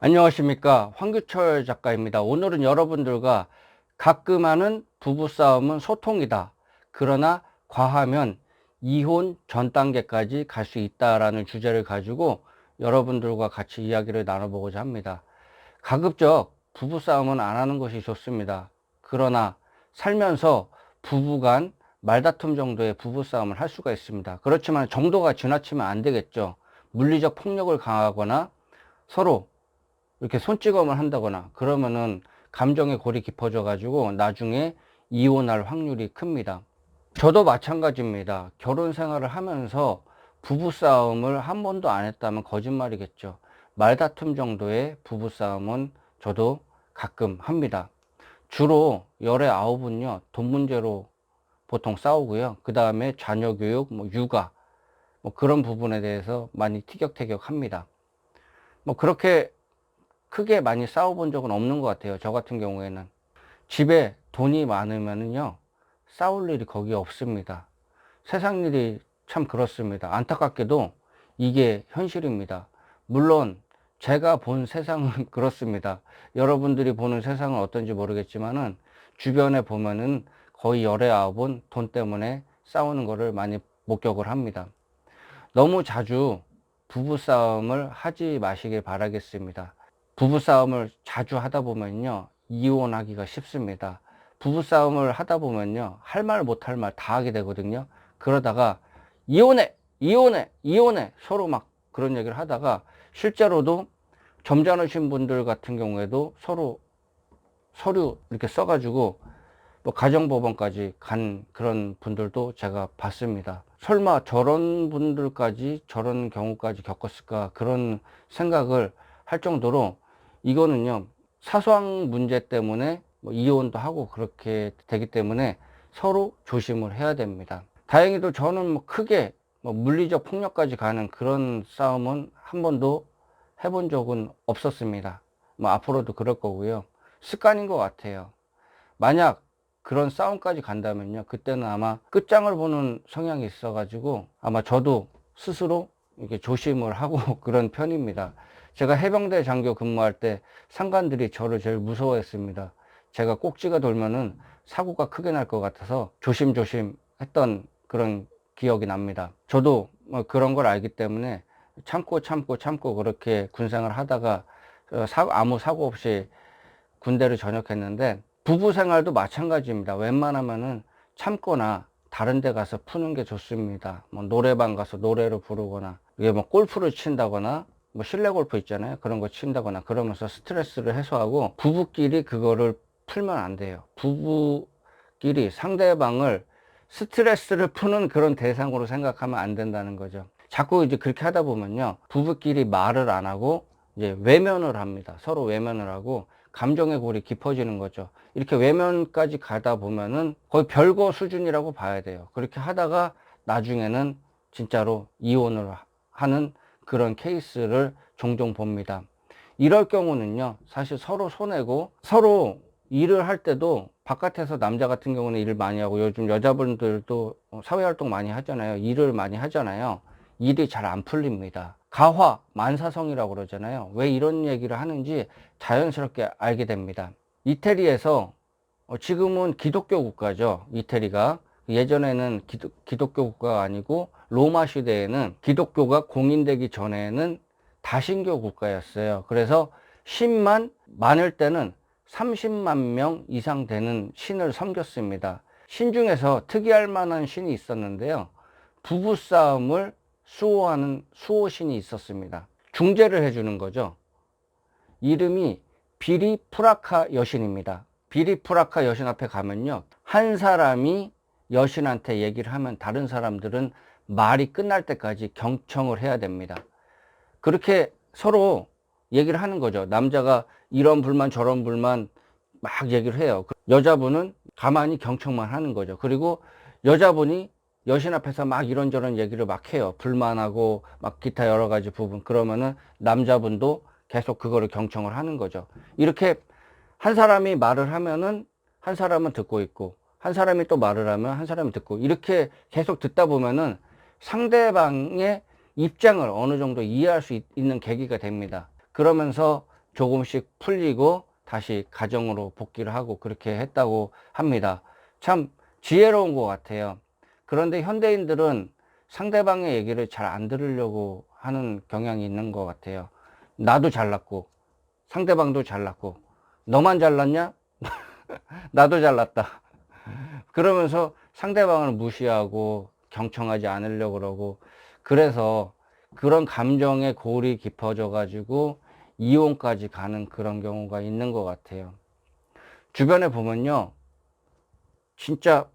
안녕하십니까. 황규철 작가입니다. 오늘은 여러분들과 가끔 하는 부부싸움은 소통이다. 그러나 과하면 이혼 전 단계까지 갈 수 있다라는 주제를 가지고 여러분들과 같이 이야기를 나눠보고자 합니다. 가급적 부부싸움은 안 하는 것이 좋습니다. 그러나 살면서 부부간 말다툼 정도의 부부싸움을 할 수가 있습니다. 그렇지만 정도가 지나치면 안 되겠죠. 물리적 폭력을 가하거나 서로 이렇게 손찌검을 한다거나 그러면은 감정의 골이 깊어져 가지고 나중에 이혼할 확률이 큽니다. 저도 마찬가지입니다. 결혼 생활을 하면서 부부싸움을 한 번도 안 했다면 거짓말이겠죠. 말다툼 정도의 부부싸움은 저도 가끔 합니다. 주로 열의 아홉은요, 돈 문제로 보통 싸우고요. 그 다음에 자녀 교육, 뭐 육아, 뭐 그런 부분에 대해서 많이 티격태격 합니다. 뭐 그렇게 크게 많이 싸워본 적은 없는 것 같아요. 저 같은 경우에는. 집에 돈이 많으면요. 싸울 일이 거기 없습니다. 세상 일이 참 그렇습니다. 안타깝게도 이게 현실입니다. 물론 제가 본 세상은 그렇습니다. 여러분들이 보는 세상은 어떤지 모르겠지만은 주변에 보면은 거의 열의 아홉은 돈 때문에 싸우는 것을 많이 목격을 합니다. 너무 자주 부부싸움을 하지 마시길 바라겠습니다. 부부싸움을 자주 하다 보면요. 이혼하기가 쉽습니다. 부부싸움을 하다 보면요. 할 말 못 할 말 다 하게 되거든요. 그러다가 이혼해! 이혼해! 이혼해! 서로 막 그런 얘기를 하다가 실제로도 점잖으신 분들 같은 경우에도 서로 서류 이렇게 써가지고 뭐 가정법원까지 간 그런 분들도 제가 봤습니다. 설마 저런 분들까지 저런 경우까지 겪었을까 그런 생각을 할 정도로 이거는요 사소한 문제 때문에 뭐 이혼도 하고 그렇게 되기 때문에 서로 조심을 해야 됩니다. 다행히도 저는 뭐 크게 뭐 물리적 폭력까지 가는 그런 싸움은 한 번도 해본 적은 없었습니다. 뭐 앞으로도 그럴 거고요. 습관인 것 같아요. 만약 그런 싸움까지 간다면요. 그때는 아마 끝장을 보는 성향이 있어 가지고 아마 저도 스스로 이렇게 조심을 하고 그런 편입니다. 제가 해병대 장교 근무할 때 상관들이 저를 제일 무서워했습니다. 제가 꼭지가 돌면은 사고가 크게 날 것 같아서 조심조심 했던 그런 기억이 납니다. 저도 뭐 그런 걸 알기 때문에 참고 참고 참고 그렇게 군생활 하다가 어, 아무 사고 없이 군대를 전역했는데 부부 생활도 마찬가지입니다. 웬만하면은 참거나 다른 데 가서 푸는 게 좋습니다. 뭐 노래방 가서 노래를 부르거나 이게 뭐 골프를 친다거나 뭐 실내 골프 있잖아요. 그런 거 친다거나 그러면서 스트레스를 해소하고 부부끼리 그거를 풀면 안 돼요. 부부끼리 상대방을 스트레스를 푸는 그런 대상으로 생각하면 안 된다는 거죠. 자꾸 이제 그렇게 하다 보면요. 부부끼리 말을 안 하고 이제 외면을 합니다. 서로 외면을 하고 감정의 골이 깊어지는 거죠. 이렇게 외면까지 가다 보면은 거의 별거 수준이라고 봐야 돼요. 그렇게 하다가 나중에는 진짜로 이혼을 하는 그런 케이스를 종종 봅니다. 이럴 경우는요, 사실 서로 손해고 서로 일을 할 때도 바깥에서 남자 같은 경우는 일을 많이 하고 요즘 여자분들도 사회활동 많이 하잖아요. 일을 많이 하잖아요. 일이 잘 안 풀립니다. 가화, 만사성이라고 그러잖아요. 왜 이런 얘기를 하는지 자연스럽게 알게 됩니다. 이태리에서 어, 지금은 기독교 국가죠. 이태리가. 예전에는 기독, 기독교 국가가 아니고 로마 시대에는 기독교가 공인되기 전에는 다신교 국가였어요. 그래서 신만 많을 때는 30만 명 이상 되는 신을 섬겼습니다. 신 중에서 특이할 만한 신이 있었는데요. 부부싸움을 수호하는 수호신이 있었습니다. 중재를 해주는 거죠. 이름이 비리프라카 여신입니다. 비리프라카 여신 앞에 가면요. 한 사람이 여신한테 얘기를 하면 다른 사람들은 말이 끝날 때까지 경청을 해야 됩니다. 그렇게 서로 얘기를 하는 거죠. 남자가 이런 불만 저런 불만 막 얘기를 해요. 그 여자분은 가만히 경청만 하는 거죠. 그리고 여자분이 여신 앞에서 막 이런저런 얘기를 막 해요. 불만하고 막 기타 여러 가지 부분. 그러면은 남자분도 계속 그거를 경청을 하는 거죠. 이렇게 한 사람이 말을 하면은 한 사람은 듣고 있고 한 사람이 또 말을 하면 한 사람이 듣고 이렇게 계속 듣다 보면은 상대방의 입장을 어느 정도 이해할 수 있 는 계기가 됩니다. 그러면서 조금씩 풀리고 다시 가정으로 복귀를 하고 그렇게 했다고 합니다. 참 지혜로운 것 같아요. 그런데 현대인들은 상대방의 얘기를 잘 안 들으려고 하는 경향이 있는 것 같아요. 나도 잘났고 상대방도 잘났고 너만 잘났냐? 나도 잘났다. 그러면서 상대방을 무시하고 경청하지 않으려고 그러고 그래서 그런 감정의 골이 깊어져 가지고 이혼까지 가는 그런 경우가 있는 것 같아요. 주변에 보면요. 진짜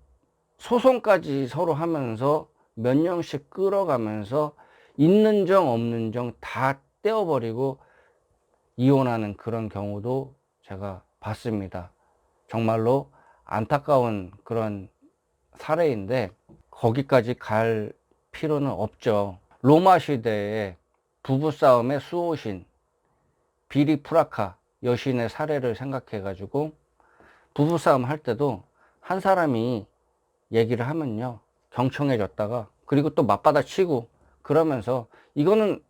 소송까지 서로 하면서 몇 년씩 끌어가면서 있는 정 없는 정 다 떼어버리고 이혼하는 그런 경우도 제가 봤습니다. 정말로 안타까운 그런 사례인데 거기까지 갈 필요는 없죠. 로마 시대에 부부싸움의 수호신 비리 프라카 여신의 사례를 생각해 가지고 부부싸움 할 때도 한 사람이 얘기를 하면요 경청해 줬다가 그리고 또 맞받아 치고 그러면서 이거는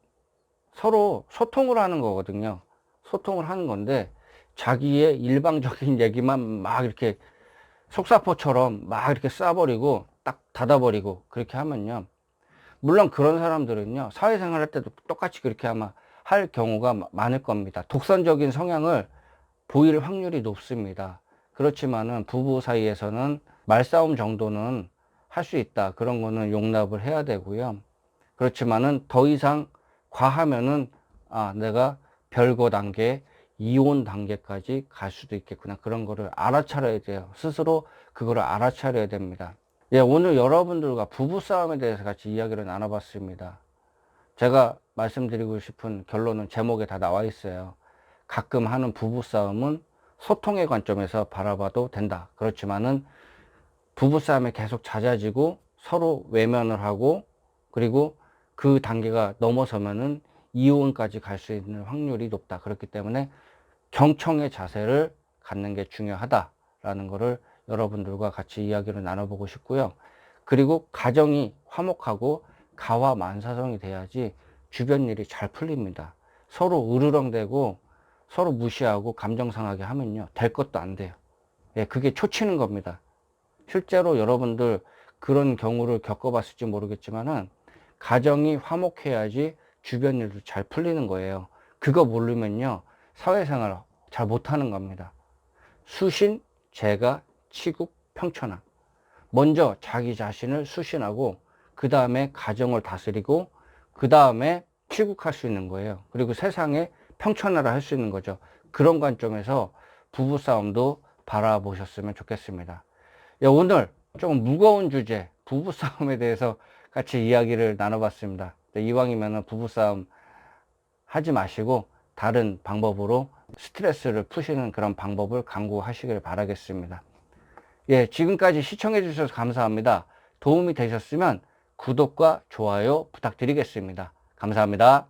서로 소통을 하는 거거든요 소통을 하는 건데 자기의 일방적인 얘기만 막 이렇게 속사포처럼 막 이렇게 쏴버리고 딱 닫아버리고 그렇게 하면요. 물론 그런 사람들은요 사회생활 할 때도 똑같이 그렇게 아마 할 경우가 마- 많을 겁니다. 독선적인 성향을 보일 확률이 높습니다. 그렇지만은 부부 사이에서는 말싸움 정도는 할 수 있다. 그런 거는 용납을 해야 되고요. 그렇지만은 더 이상 과하면은 아 내가 별거 단계 이혼 단계까지 갈 수도 있겠구나. 그런 거를 알아차려야 돼요. 스스로 그거를 알아차려야 됩니다 예 오늘 여러분들과 부부 싸움에 대해서 같이 이야기를 나눠봤습니다. 제가 말씀드리고 싶은 결론은 제목에 다 나와 있어요. 가끔 하는 부부 싸움은 소통의 관점에서 바라봐도 된다. 그렇지만은 부부 싸움에 계속 잦아지고 서로 외면을 하고 그리고 그 단계가 넘어서면은 이혼까지 갈 수 있는 확률이 높다. 그렇기 때문에 경청의 자세를 갖는 게 중요하다라는 거를 여러분들과 같이 이야기를 나눠보고 싶고요. 그리고 가정이 화목하고 가와 만사성이 돼야지 주변 일이 잘 풀립니다. 서로 으르렁대고 서로 무시하고 감정 상하게 하면요. 될 것도 안 돼요. 예, 그게 초치는 겁니다. 실제로 여러분들 그런 경우를 겪어봤을지 모르겠지만은 가정이 화목해야지 주변 일도 잘 풀리는 거예요. 그거 모르면요. 사회생활 잘 못하는 겁니다. 수신, 제가, 치국, 평천함. 먼저 자기 자신을 수신하고 그 다음에 가정을 다스리고 그 다음에 치국할 수 있는 거예요. 그리고 세상에 평천하를 할수 있는 거죠. 그런 관점에서 부부싸움도 바라보셨으면 좋겠습니다. 예, 오늘 조금 무거운 주제 부부싸움에 대해서 같이 이야기를 나눠봤습니다. 네, 이왕이면 부부싸움 하지 마시고 다른 방법으로 스트레스를 푸시는 그런 방법을 강구하시길 바라겠습니다. 예, 지금까지 시청해 주셔서 감사합니다. 도움이 되셨으면 구독과 좋아요 부탁드리겠습니다. 감사합니다.